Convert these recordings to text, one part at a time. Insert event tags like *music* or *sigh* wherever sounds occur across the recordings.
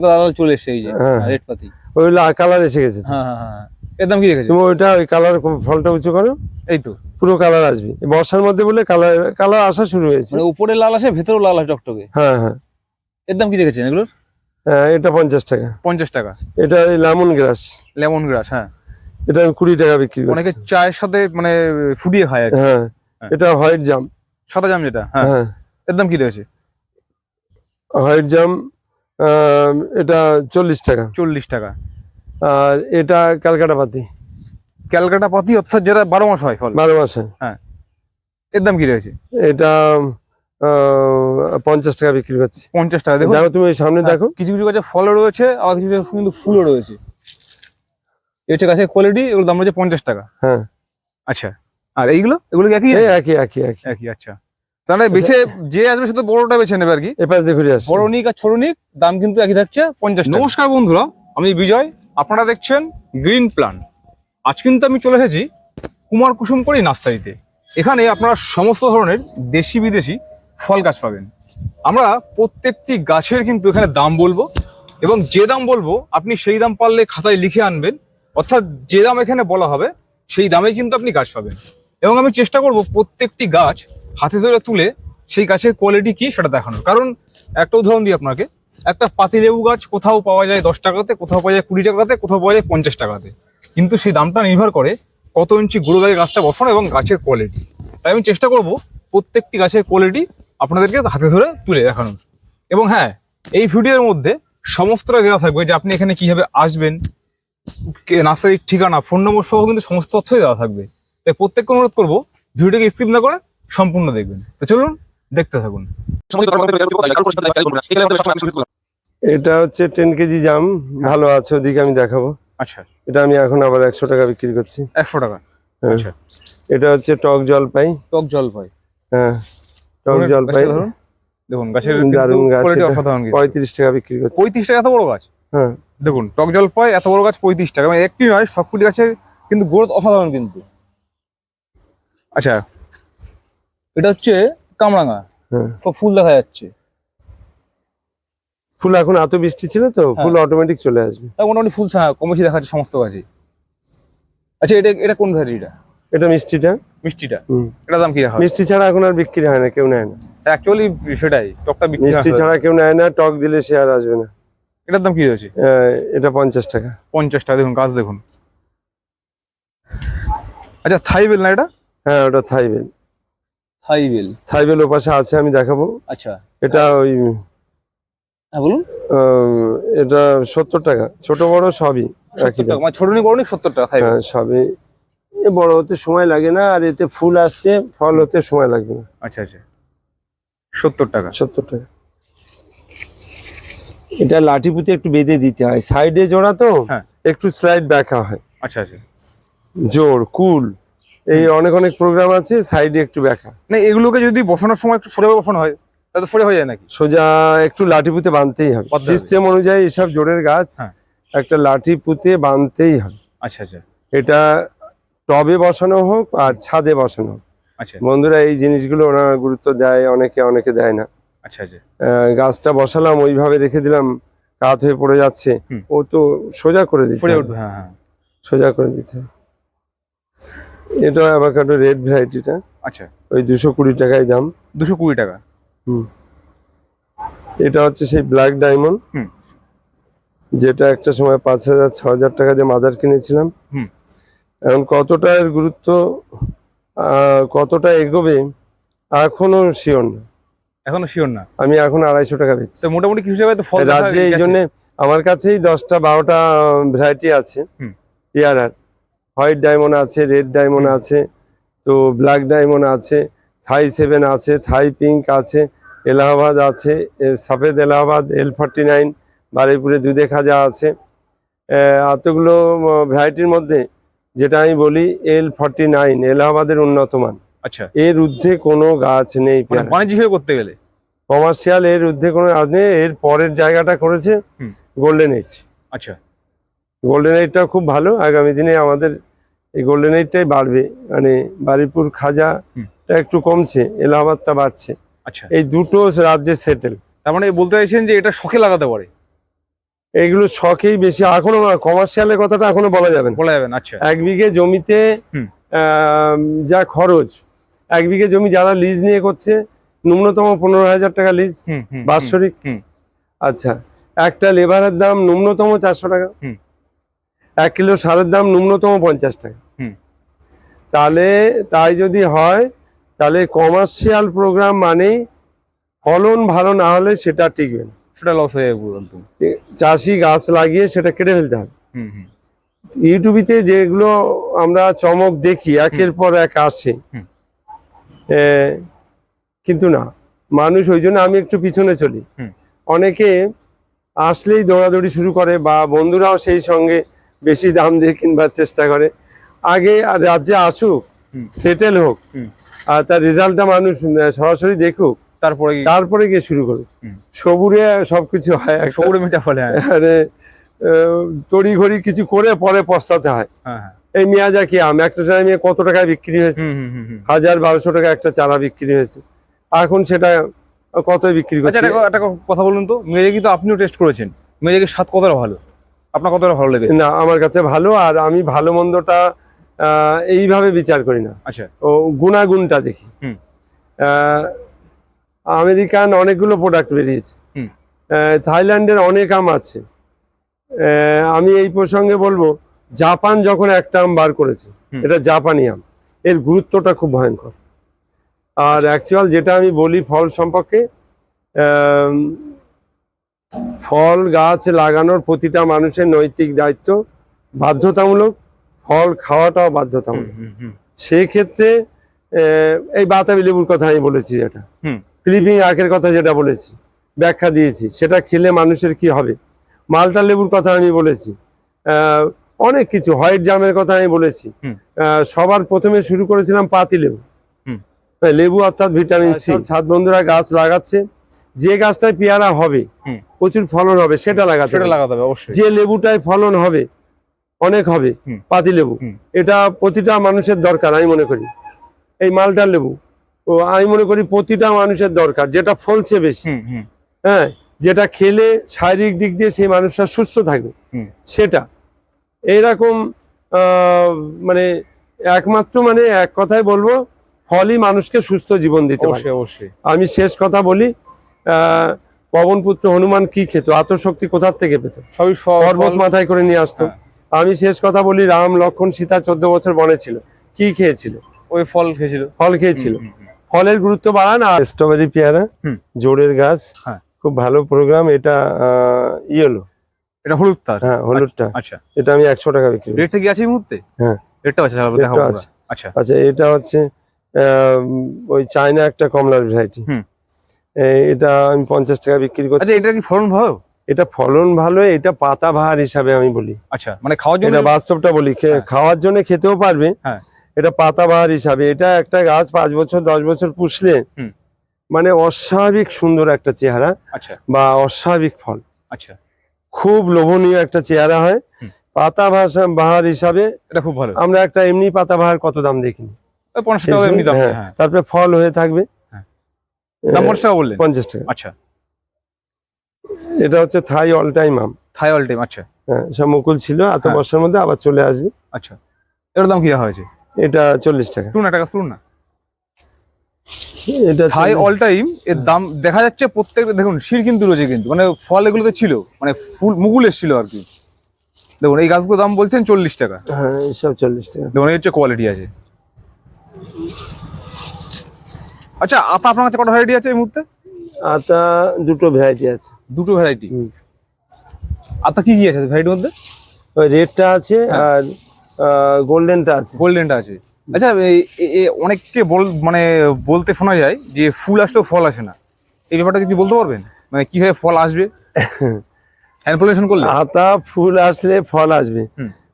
লাল চলে এসছে এই যে হ্যাঁ। রেড পাতি। ওই কালার এসে গেছে হ্যাঁ হ্যাঁ হ্যাঁ এর দাম কি রেখেছে? তুমি ওইটা ওই কালার ফলটা উঁচু করো। এই তো। পুরো কালার আসবে। বর্ষার মধ্যে বলে কালার কালার আসা শুরু হয়েছে। মানে উপরে লাল আসে ভেতরেও লাল আসে টকটকে? হ্যাঁ হ্যাঁ। এর দাম কি রেখেছেন এগুলোর? হ্যাঁ এটা পঞ্চাশ টাকা। পঞ্চাশ টাকা। এটা লেমন গ্রাস লেমন গ্রাস হ্যাঁ। এটা আমি কুড়ি টাকা বিক্রি অনেকে চায়ের সাথে মানে ফুটিয়ে খায় হ্যাঁ হ্যাঁ। এটা হোয়াইট জাম সাদা জাম যেটা হ্যাঁ। হ্যাঁ। এর দাম কি রয়েছে? হোয়াইট জাম এটা চল্লিশ টাকা। চল্লিশ টাকা। আর এটা ক্যালকাটা পাতি। ক্যালকাটা পাতি অর্থাৎ যেটা বারো মাস হয় ফল। বারো মাসে এর দাম কি রয়েছে? এটা পঞ্চাশ টাকা বিক্রি করছি। পঞ্চাশ টাকা। দেখো তুমি সামনে দেখো। কিছু কিছু গাছে ফলও রয়েছে আবার কিছু কিছু কিন্তু ফুলও রয়েছে। এই হচ্ছে গাছের কোয়ালিটি এগুলোর দাম রয়েছে পঞ্চাশ টাকা। হ্যাঁ। আচ্ছা। আর এইগুলো? এগুলো একই? একই একই একই। একই আচ্ছা। তাহলে বেছে যে আসবে সে তো বড়টা বেছে নেবে আর কি। এপাশ দিয়ে ঘুরে আসি বড় নিক আর ছোট নিক দাম কিন্তু একই থাকছে পঞ্চাশ নমস্কার বন্ধুরা আমি বিজয় আপনারা দেখছেন গ্রিন প্ল্যান আজ কিন্তু আমি চলে এসেছি কুমার কুসুমকড়ি নার্সারিতে। এখানে আপনারা সমস্ত ধরনের দেশি বিদেশি ফল গাছ পাবেন। আমরা প্রত্যেকটি গাছের কিন্তু এখানে দাম বলব এবং যে দাম বলব আপনি সেই দাম পারলে খাতায় লিখে আনবেন। অর্থাৎ যে দাম এখানে বলা হবে সেই দামে কিন্তু আপনি গাছ পাবেন। এবং আমি চেষ্টা করব প্রত্যেকটি গাছ হাতে ধরে তুলে সেই গাছের কোয়ালিটি কি সেটা দেখানোর। কারণ একটা উদাহরণ দিই আপনাকে, একটা পাতিলেবু গাছ কোথাও পাওয়া যায় দশ টাকাতে, কোথাও পাওয়া যায় কুড়ি টাকাতে, কোথাও পাওয়া যায় পঞ্চাশ টাকাতে। কিন্তু সেই দামটা নির্ভর করে কত ইঞ্চি গুঁড়ো ব্যাগে গাছটা বসানো এবং গাছের কোয়ালিটি তাই আমি চেষ্টা করব প্রত্যেকটি গাছের কোয়ালিটি আপনাদেরকে হাতে ধরে তুলে দেখানোর। এবং হ্যাঁ এই ভিডিওর মধ্যে সমস্তটা দেওয়া থাকবে যে আপনি এখানে কীভাবে আসবেন নার্সারির ঠিকানা ফোন নম্বর সহ কিন্তু সমস্ত তথ্যই দেওয়া থাকবে। তাই প্রত্যেককে অনুরোধ করব ভিডিওটাকে স্কিপ না করে সম্পূর্ণ দেখবেন। তো চলুন দেখতে থাকুন। এটা হচ্ছে টেন কেজি জাম। ভালো আছে ওদিকে আমি দেখাবো। আচ্ছা। এটা আমি এখন আবার একশো টাকা বিক্রি করছি। একশো টাকা। হ্যাঁ। আচ্ছা। এটা হচ্ছে টক জলপাই। টক জল ভাই হ্যাঁ টক জলপাই। ধরুন। দেখুন গাছের দারুণ গাছ অসাধারণ পঁয়ত্রিশ টাকা বিক্রি করছি। পঁয়ত্রিশ টাকা এত বড় গাছ? হ্যাঁ। দেখুন টক জল পায় এত বড় গাছ পঁয়ত্রিশ টাকা। মানে একটি নয় সবকটি গাছের কিন্তু গ্রোথ অসাধারণ কিন্তু। আচ্ছা এটা হচ্ছে কামরাঙা। হ্যাঁ। সব ফুল দেখা যাচ্ছে। ফুল এখন এত বৃষ্টি ছিল তো ফুল অটোমেটিক চলে আসবে। তা মোটামুটি ফুল হ্যাঁ, কম দেখা যাচ্ছে সমস্ত গাছে আচ্ছা এটা এটা কোন ভ্যারাইটিটা? এটা মিষ্টিটা। মিষ্টিটা। এটা দাম কি রাখা মিষ্টি ছাড়া এখন আর বিক্রি হয় না কেউ নেয় না। অ্যাকচুয়ালি সেটাই টকটা বিক্রি মিষ্টি ছাড়া কেউ নেয় না টক দিলে সে আর আসবে না। এটার দাম কি রয়েছে আহ, এটা পঞ্চাশ টাকা। পঞ্চাশ টাকা দেখুন গাছ দেখুন। আচ্ছা থাইবেল না এটা? হ্যাঁ ওটা থাইবেল। থাইবেল থাইবেল ওপাশে আছে আমি দেখাবো। আচ্ছা। এটা ওই হ্যাঁ বলুন। এটা সত্তর টাকা। ছোট বড় সবই মানে ছোট নি বড় সত্তর টাকা হ্যাঁ সবই। এ বড় হতে সময় লাগে না আর এতে ফুল আসতে ফল হতে সময় লাগবে না। আচ্ছা আচ্ছা। সত্তর টাকা। সত্তর টাকা। এটা লাঠি পুঁতে একটু বেঁধে দিতে হয়। সাইডে জোড়া তো হ্যাঁ। একটু স্লাইড ব্যাকা হয়। আচ্ছা আচ্ছা। জোর কুল। এই অনেক অনেক প্রোগ্রাম আছে সাইডে একটু ব্যাখা না এগুলোকে যদি বসানোর সময় একটু ফোরে বসানো হয় তাহলে ফোরে হয়ে যায় নাকি? সোজা একটু লাঠি পুঁতে বাঁধতেই হবে। সিস্টেম অনুযায়ী এসব জোরের গাছ হ্যাঁ। একটা লাঠি পুঁতে বাঁধতেই হবে। আচ্ছা আচ্ছা। এটা টবে বসানো হোক আর ছাদে বসানো হোক। আচ্ছা। বন্ধুরা এই জিনিসগুলো ওরা গুরুত্ব দেয় অনেকে অনেকে দেয় না। আচ্ছা আচ্ছা। গাছটা বসালাম ওইভাবে রেখে দিলাম কাত হয়ে পড়ে যাচ্ছে। ও তো সোজা করে দিতে ফোরে উঠবে হ্যাঁ হ্যাঁ। সোজা করে দিতে। এটা অ্যাভাকাডো রেড ভ্যারাইটিটা আচ্ছা। ওই দুশো কুড়ি টাকায় দাম। দুশো কুড়ি টাকা। হুম। এটা হচ্ছে সেই ব্ল্যাক ডায়মন্ড হুম। যেটা একটা সময় পাঁচ হাজার ছ হাজার টাকা দিয়ে মাদার কিনেছিলাম। হুম। এখন কতটা এর গুরুত্ব কতটা এগোবে এখনও শিওর না। এখনও শিওর না। আমি এখন আড়াইশো টাকা বেচছি। তো মোটামুটি কিছু জায়গায় তো রাজ্যে এই। জন্য আমার কাছেই দশটা বারোটা ভ্যারাইটি আছে। হুম। পেয়ারার। হোয়াইট ডায়মন্ড আছে রেড ডায়মন্ড আছে তো ব্ল্যাক ডায়মন্ড আছে থাই সেভেন আছে থাই পিঙ্ক আছে এলাহাবাদ আছে সাফেদ এলাহাবাদ এল ফর্টি নাইন বারুইপুরে দুধে খাজা আছে। এতগুলো ভ্যারাইটির মধ্যে যেটা আমি বলি এল ফর্টি নাইন এলাহাবাদের উন্নত মান। আচ্ছা। এর ঊর্ধ্বে কোনো গাছ নেই মানে পেয়ারা। বাণিজ্যিক করতে গেলে? কমার্শিয়াল এর ঊর্ধ্বে কোনো গাছ নেই এর পরের জায়গাটা করেছে গোল্ডেন এইট আচ্ছা। গোল্ডেন এইটটা খুব ভালো আগামী দিনে আমাদের এই গোল্ডেন এইটটাই বাড়বে। মানে বারিপুর খাজাটা একটু কমছে এলাহাবাদটা বাড়ছে। আচ্ছা। এই দুটো রাজ্যে সেটেল তার মানে বলতে চাইছেন যে এটা শখে লাগাতে পারে? এগুলো শখেই বেশি এখনও কমার্শিয়ালের কথাটা এখনও বলা যাবে বলা যাবে আচ্ছা। এক বিঘে জমিতে যা খরচ এক বিঘে জমি যারা লিজ নিয়ে করছে ন্যূনতম পনেরো হাজার টাকা লিজ বাৎসরিক। আচ্ছা একটা লেবারের দাম ন্যূনতম চারশো টাকা। এক কিলো সারের দাম ন্যূনতম পঞ্চাশ টাকা। তাহলে তাই যদি হয় তাহলে কমার্শিয়াল প্রোগ্রাম মানেই ফলন ভালো না হলে সেটা টিকবে না। সেটা লস হয়ে যাবে চাষি গাছ লাগিয়ে সেটা কেটে ফেলতে হবে। ইউটিউবিতে যেগুলো আমরা চমক দেখি একের পর এক আসে। কিন্তু না মানুষ ওই জন্য আমি একটু পিছনে চলি। অনেকে আসলেই দৌড়াদৌড়ি শুরু করে বা বন্ধুরাও সেই সঙ্গে বেশি দাম দিয়ে কিনবার চেষ্টা করে। আগে আর রাজ্যে আসুক সেটেল হোক আর তার রেজাল্টটা মানুষ সরাসরি দেখুক তারপরে তারপরে গিয়ে শুরু করুক। সবুরে সবকিছু হয় সবুরে মিঠা ফলে আরে তড়ি ঘড়ি কিছু করে পরে পস্তাতে হয়। হ্যাঁ হ্যাঁ। এই মিয়াজাকি আম? একটা টাইমে কত টাকায় বিক্রি হয়েছে। হাজার বারোশো টাকা একটা চারা বিক্রি হয়েছে। এখন সেটা কত বিক্রি আচ্ছা করছে? একটা একটা কথা বলুন তো। মেজাকি তো আপনিও টেস্ট করেছেন। মেজাকির স্বাদ কতটা ভালো? আপনার কতটা ভালো লেগেছে? না আমার কাছে ভালো আর আমি ভালো মন্দটা এইভাবে বিচার করি না। আচ্ছা। ও গুণাগুণটা দেখি। আমেরিকান অনেকগুলো প্রোডাক্ট বেরিয়েছে। থাইল্যান্ডের অনেক আম আছে। আমি এই প্রসঙ্গে বলব জাপান যখন একটা আম বার করেছে এটা জাপানি আম। এর গুরুত্বটা খুব ভয়ঙ্কর। আর অ্যাকচুয়াল যেটা আমি বলি ফল সম্পর্কে ফল গাছ লাগানোর প্রতিটা মানুষের নৈতিক দায়িত্ব বাধ্যতামূলক ফল খাওয়াটাও বাধ্যতামূলক। সেক্ষেত্রে এই বাতাবি লেবুর কথা আমি বলেছি যেটা। হুম। ফিলিপিং আখের কথা যেটা বলেছি ব্যাখ্যা দিয়েছি সেটা খেলে মানুষের কি হবে? মালটা লেবুর কথা আমি বলেছি আহ, অনেক কিছু হোয়াইট জামের কথা আমি বলেছি। সবার প্রথমে শুরু করেছিলাম পাতি লেবু। হ্যাঁ, লেবু অর্থাৎ ভিটামিন সি। ছাদ বন্ধুরা গাছ লাগাচ্ছে যে গাছটায় পেয়ারা হবে। প্রচুর ফলন হবে সেটা লাগাতে সেটা হবে। লাগাতে হবে অবশ্যই। যে লেবুটায় ফলন হবে অনেক হবে। পাতি লেবু। এটা প্রতিটা মানুষের দরকার আমি মনে করি। এই মালটার লেবু ও আমি মনে করি প্রতিটা মানুষের দরকার যেটা ফলছে বেশি। হ্যাঁ যেটা খেলে শারীরিক দিক দিয়ে সেই মানুষটা সুস্থ থাকবে সেটা। এইরকম মানে একমাত্র মানে এক কথায় বলব ফলই মানুষকে সুস্থ জীবন দিতে পারে। অবশ্যই। আমি শেষ কথা বলি পবনপুত্র হনুমান কি খেত? আত্মশক্তি কোথার থেকে পেত? সবই সব পর্বত মাথায় করে নিয়ে আসতো। হ্যাঁ। আমি শেষ কথা বলি রাম লক্ষণ সীতা চোদ্দ বছর বনে ছিল। কি খেয়েছিল? ওই ফল খেয়েছিল। ফল খেয়েছিল। ফলের গুরুত্ব বাড়ান আর স্ট্রবেরি পেয়ারা জোরের গাছ হ্যাঁ। খুব ভালো প্রোগ্রাম এটা ইয়েলো। এটা হলুদ তার? হ্যাঁ হলুদটা। আচ্ছা। এটা আমি একশো টাকা বিক্রি করি। রেটটা কি আছে এই মুহূর্তে? হ্যাঁ। রেটটা আছে। আচ্ছা। আচ্ছা এটা হচ্ছে আহ, ওই চায়না একটা কমলার ভ্যারাইটি হুম। এটা আমি পঞ্চাশ টাকা বিক্রি করছি। আচ্ছা এটা কি ফলন ভালো? এটা ফলন ভালো এটা পাতা বাহার হিসাবে আমি বলি। আচ্ছা মানে খাওয়ার জন্য এটা বাস্তবটা বলি হ্যাঁ। খাওয়ার জন্য খেতেও পারবে হ্যাঁ। এটা পাতাবাহার হিসাবে। এটা একটা গাছ পাঁচ বছর দশ বছর পুষলে মানে অস্বাভাবিক সুন্দর একটা চেহারা আচ্ছা। বা অস্বাভাবিক ফল। আচ্ছা। খুব লোভনীয় একটা চেহারা হয়। পাতা ভাষা বাহার হিসাবে এটা খুব ভালো। আমরা একটা এমনি পাতা বাহার কত দাম দেখিনি। হ্যাঁ, তারপরে ফল হয়ে থাকবে। পঞ্চাশ টাকা পঞ্চাশ টাকা। আচ্ছা। এটা হচ্ছে থাই অল টাইম আম। থাই অল টাইম আচ্ছা। হ্যাঁ সব মুকুল ছিল এত হ্যাঁ। বর্ষার মধ্যে আবার চলে আসবে। আচ্ছা। এর দাম কি হয়েছে? এটা চল্লিশ টাকা। শুনুন একটা শুনুন না এটা থাই অল টাইম এর দাম দেখা যাচ্ছে প্রত্যেকটা দেখুন শির কিন্তু রয়েছে কিন্তু মানে ফল এগুলোতে ছিল মানে ফুল মুকুল এসেছিল আর কি। দেখুন এই গাছগুলোর দাম বলছেন চল্লিশ টাকা। হ্যাঁ সব চল্লিশ টাকা। দেখুন এই হচ্ছে কোয়ালিটি আছে। আচ্ছা আতা আপনার কাছে কটা ভ্যারাইটি আছে এই মুহূর্তে? আতা দুটো ভ্যারাইটি আছে। দুটো ভ্যারাইটি আতা কি কি আছে ভ্যারাইটির মধ্যে ওই রেডটা আছে হ্যাঁ। আর গোল্ডেনটা আছে। গোল্ডেনটা আছে। আচ্ছা অনেককে বল মানে বলতে শোনা যায় যে ফুল আসলেও ফল আসে না। এই ব্যাপারটা কি বলতে পারবেন? মানে কীভাবে ফল আসবে? *laughs* হ্যান্ড পলিউশন করলে? আতা ফুল আসলে ফল আসবে।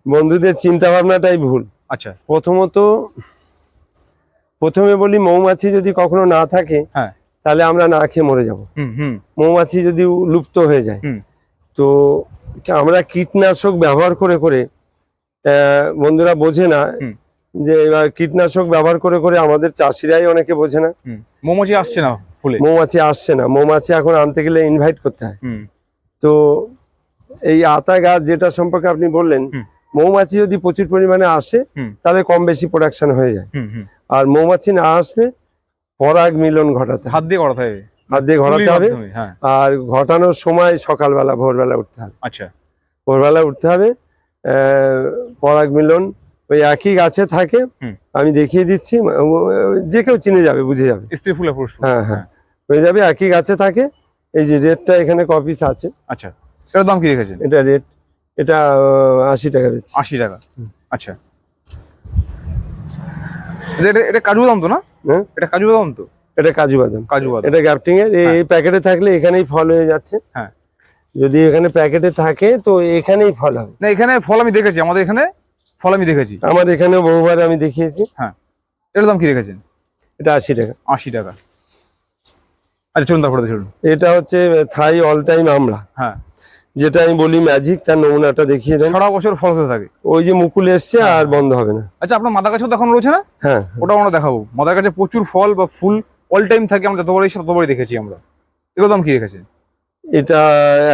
বন্ধুদের চিন্তা ভাবনাটাই ভুল। আচ্ছা। প্রথমত প্রথমে বলি মৌমাছি যদি কখনো না থাকে হ্যাঁ। তাহলে আমরা না খেয়ে মরে যাব। হুম হুম। মৌমাছি যদি লুপ্ত হয়ে যায় তো আমরা কীটনাশক ব্যবহার করে করে বন্ধুরা বোঝে না যে এবার কীটনাশক ব্যবহার করে করে আমাদের চাষিরাই অনেকে বোঝে না। মৌমাছি আসছে না ফুলে? মৌমাছি আসছে না। মৌমাছি এখন আনতে গেলে ইনভাইট করতে হয়। হুম। তো এই আতা গাছ যেটা সম্পর্কে আপনি বললেন মৌমাছি যদি প্রচুর পরিমাণে আসে। তাহলে কম বেশি প্রোডাকশন হয়ে যায়। আর মৌমাছি না আসলে পরাগ মিলন ঘটাতে হাত দিয়ে ঘটাতে হবে। হাত দিয়ে ঘটাতে হবে। হ্যাঁ। আর ঘটানোর সময় সকালবেলা ভোরবেলা উঠতে হবে। আচ্ছা। ভোরবেলা উঠতে হবে। পরাগ মিলন ওই একই গাছে থাকে। আমি দেখিয়ে দিচ্ছি যে কেউ চিনে যাবে বুঝে যাবে। স্ত্রী ফুলে পুরুষ হ্যাঁ হ্যাঁ। হয়ে। যাবে একই গাছে থাকে। এই যে রেটটা এখানে কপিস আছে? আচ্ছা। এটার দাম কি রেখেছেন? এটা রেট এটা আশি টাকা আশি টাকা। আচ্ছা, এটা এটা কাজু বাদাম তো না? হ্যাঁ? এটা কাজু বাদাম তো? এটা কাজু বাদাম। কাজু বাদাম। এটা গ্যাপটিং এর এই- এই প্যাকেটে থাকলে এখানেই ফল হয়ে যাচ্ছে। হ্যাঁ। যদি এখানে প্যাকেটে থাকে তো এখানেই ফল হবে। না এখানে ফল আমি দেখেছি। আমাদের এখানে ফল আমি দেখেছি। আমার এখানে বহুবার আমি দেখিয়েছি। হ্যাঁ। এটার দাম কি রেখেছেন এটা আশি টাকা। আশি টাকা। আচ্ছা চলুন তারপরে চলুন এটা হচ্ছে থাই অল টাইম আমড়া। হ্যাঁ। যেটা আমি বলি ম্যাজিক তার নমুনাটা দেখিয়ে দেন। সারা বছর ফল হতে থাকে। ওই যে মুকুল এসছে আর বন্ধ হবে না। আচ্ছা আপনার মাদার কাছেও দেখানো রয়েছে না? হ্যাঁ। ওটা আমরা দেখাবো। মাদার কাছে প্রচুর ফল বা ফুল অল টাইম থাকে আমরা যতবারই ততবারই দেখেছি আমরা। এগুলো দাম কি রেখেছেন এটা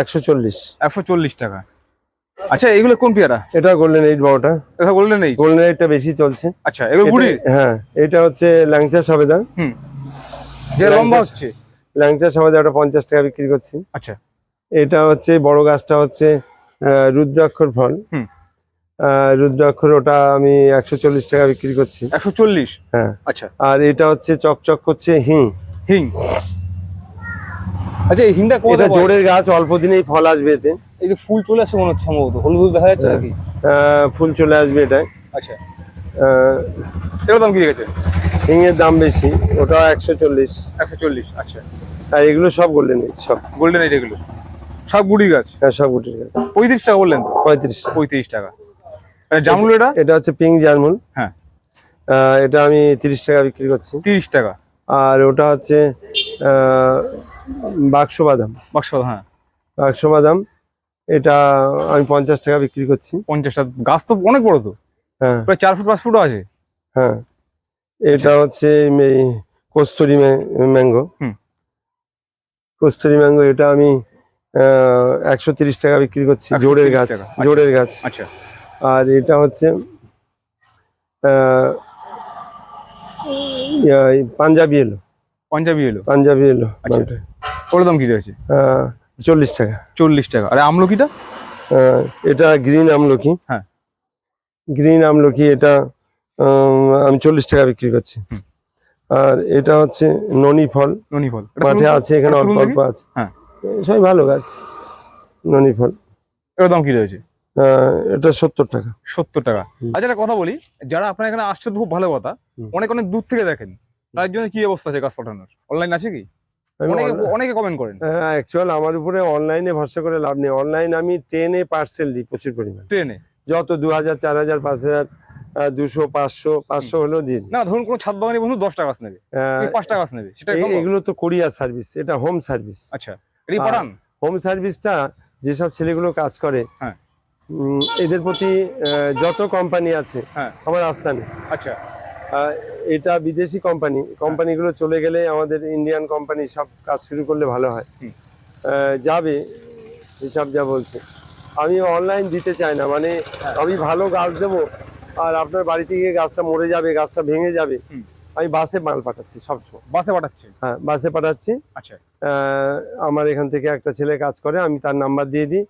একশো চল্লিশ। একশো চল্লিশ টাকা। আচ্ছা এগুলো কোন পেয়ারা? এটা গোল্ডেন এইট বড়টা এটা বললেন নেই গোল্ডেন এইটটা বেশি চলছে। আচ্ছা এগুলো গুড়ি হ্যাঁ এটা হচ্ছে ল্যাংচা সবেদা হুম। যে লম্বা হচ্ছে? ল্যাংচা সবেদা ওটা পঞ্চাশ টাকা বিক্রি করছি। আচ্ছা। এটা হচ্ছে বড় গাছটা হচ্ছে রুদ্রাক্ষর ফল। হুম। রুদ্রাক্ষর ওটা আমি একশো চল্লিশ টাকা বিক্রি করছি। একশো চল্লিশ? হ্যাঁ। আচ্ছা। আর এটা হচ্ছে চকচক করছে হিং। হিং? আচ্ছা এই হিংটা এটা জোরের গাছ অল্প দিনেই ফল আসবে এতে। এই যে ফুল চলে আসছে মনে হচ্ছে সম্ভবত। হলুদ হলুদ দেখা যাচ্ছে নাকি? ফুল চলে আসবে এটায়। আচ্ছা। এগুলো দাম কি রেখেছে? হিঙের দাম বেশি ওটা একশো চল্লিশ। একশো চল্লিশ আচ্ছা। আর এগুলো সব গোল্ডেন সব। গোল্ডেন এইট এগুলো। সব গুড়ি গাছ? হ্যাঁ সব গুটির গাছ। পঁয়ত্রিশ টাকা বললেন তো? পঁয়ত্রিশ পঁয়ত্রিশ টাকা। আর জামুল এটা? এটা হচ্ছে পিঙ্ক জার্মুন হ্যাঁ। এটা আমি তিরিশ টাকা বিক্রি করছি। তিরিশ টাকা। আর ওটা হচ্ছে বাক্স বাদাম। বাক্স বাদাম হ্যাঁ। বাক্স বাদাম এটা আমি পঞ্চাশ টাকা বিক্রি করছি। পঞ্চাশটা গাছ তো অনেক বড় তো। হ্যাঁ। প্রায় চার ফুট পাঁচ ফুটও আছে। হ্যাঁ। এটা হচ্ছে এই কস্তুরি ম্যাঙ্গো। হুম। কস্তুরি ম্যাঙ্গো এটা আমি একশো তিরিশ টাকা বিক্রি করছি 130 জোরের গাছ আচ্ছা। জোরের গাছ। আচ্ছা। আর এটা হচ্ছে পাঞ্জাবি এলো। পাঞ্জাবি এলো? পাঞ্জাবি এলো আচ্ছা। ওর দাম কি রয়েছে? চল্লিশ টাকা। চল্লিশ টাকা। আর আমলকিটা? এটা গ্রিন আমলকি। হ্যাঁ। গ্রিন আমলকি এটা আমি চল্লিশ টাকা বিক্রি করছি। আর এটা হচ্ছে ননি ফল। ননি ফল। মাঠে আছে এখানে অল্প অল্প আছে। হ্যাঁ। সবই ভালো গাছ ননি ফল। এটার দাম কি রয়েছে? এটা সত্তর টাকা। সত্তর টাকা। আচ্ছা একটা কথা বলি যারা আপনার এখানে আসছে খুব ভালো কথা অনেক অনেক দূর থেকে দেখেন তার জন্য কি অবস্থা আছে গাছ পাঠানোর? অনলাইন আছে কি? অনেকে কমেন্ট করেন। হ্যাঁ অ্যাকচুয়াল আমার উপরে অনলাইনে ভরসা করে লাভ নেই। অনলাইন আমি ট্রেনে পার্সেল দিই প্রচুর পরিমাণ। ট্রেনে যত দু হাজার চার হাজার পাঁচ হাজার দুশো পাঁচশো পাঁচশো হলেও দিয়ে না ধরুন কোনো ছাদ বাগানি বন্ধু দশটা গাছ নেবে। আহ, কি পাঁচটা গাছ নেবে সেটা এগুলো তো কোরিয়ার সার্ভিস এটা হোম সার্ভিস আচ্ছা। হোম সার্ভিসটা যেসব ছেলেগুলো কাজ করে হ্যাঁ। এদের প্রতি যত কোম্পানি আছে হ্যাঁ। আমার আস্থা নেই। আচ্ছা। এটা বিদেশি কোম্পানি কোম্পানিগুলো চলে গেলে আমাদের ইন্ডিয়ান কোম্পানি সব কাজ শুরু করলে ভালো হয়। যাবে হিসাব যা বলছে। আমি অনলাইন দিতে চাই না মানে হ্যাঁ। আমি ভালো গাছ দেবো আর আপনার বাড়ি থেকে গাছটা মরে যাবে গাছটা ভেঙে যাবে। আমি বাসে মাল পাঠাচ্ছি সবসময়। বাসে পাঠাচ্ছি? হ্যাঁ বাসে পাঠাচ্ছি। আচ্ছা। আমার এখান থেকে একটা ছেলে কাজ করে আমি তার নাম্বার দিয়ে দিই।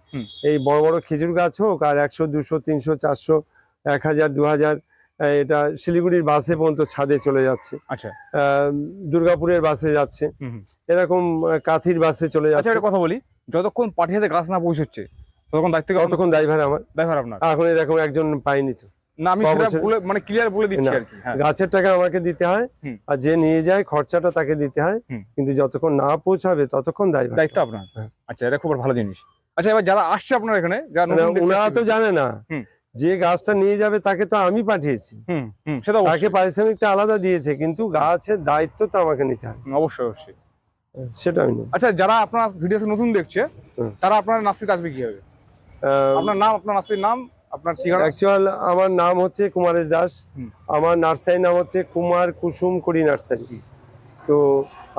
এই বড় বড় খেজুর গাছ হোক আর একশো দুশো তিনশো চারশো এক হাজার দু হাজার এটা শিলিগুড়ির বাসে পর্যন্ত ছাদে চলে যাচ্ছে। আচ্ছা। দুর্গাপুরের বাসে যাচ্ছে। এরকম কাথির বাসে চলে আচ্ছা যাচ্ছে। একটা কথা বলি। যতক্ষণ পাঠিয়ে গাছ না পৌঁছচ্ছে ততক্ষণ দায়িত্ব ততক্ষণ ড্রাইভার আমার। ড্রাইভার আপনার। এখন এরকম একজন পাইনি তো। না আমি সেটা বলে মানে ক্লিয়ার বলে দিচ্ছি আর কি হ্যাঁ। গাছের টাকা আমাকে দিতে হয় আর যে নিয়ে যায় খরচাটা তাকে দিতে হয় কিন্তু যতক্ষণ না পৌঁছাবে ততক্ষণ ড্রাইভার দায়িত্ব আপনার। হ্যাঁ। আচ্ছা এটা খুব ভালো জিনিস। আচ্ছা এবার যারা আসছে আপনার এখানে মানে ওনারা তো জানে না যে গাছটা নিয়ে যাবে তাকে তো আমি পাঠিয়েছি। সেটা তাকে পারিশ্রমিকটা আলাদা দিয়েছে কিন্তু গাছের দায়িত্ব তো আমাকে নিতে হবে হুম, অবশ্যই অবশ্যই। সেটা আমি আচ্ছা যারা আপনার ভিডিও নতুন দেখছে তারা আপনার নাস্তিতে আসবে কীভাবে? আহ, আপনার নাম আপনার নাস্তির নাম আপনার ঠিকানা? অ্যাকচুয়াল আমার নাম হচ্ছে কুমারেশ দাস। আমার নার্সারি নাম হচ্ছে কুমার কুসুম করি নার্সারি। তো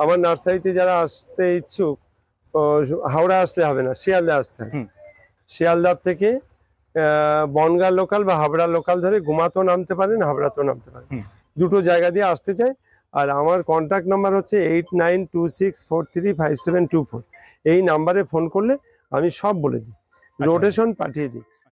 আমার নার্সারিতে যারা আসতে ইচ্ছুক হাওড়া আসলে হবে না শিয়ালদা আসতে হবে। শিয়ালদার থেকে বনগাঁ লোকাল বা হাবড়া লোকাল ধরে ঘুমাতেও নামতে পারেন হাবড়াতেও নামতে পারেন। দুটো জায়গা দিয়ে আসতে চাই। আর আমার কন্ট্যাক্ট নাম্বার হচ্ছে eight nine two six four three five seven two four এই নাম্বারে ফোন করলে আমি সব বলে দিই। রোটেশন পাঠিয়ে দিই।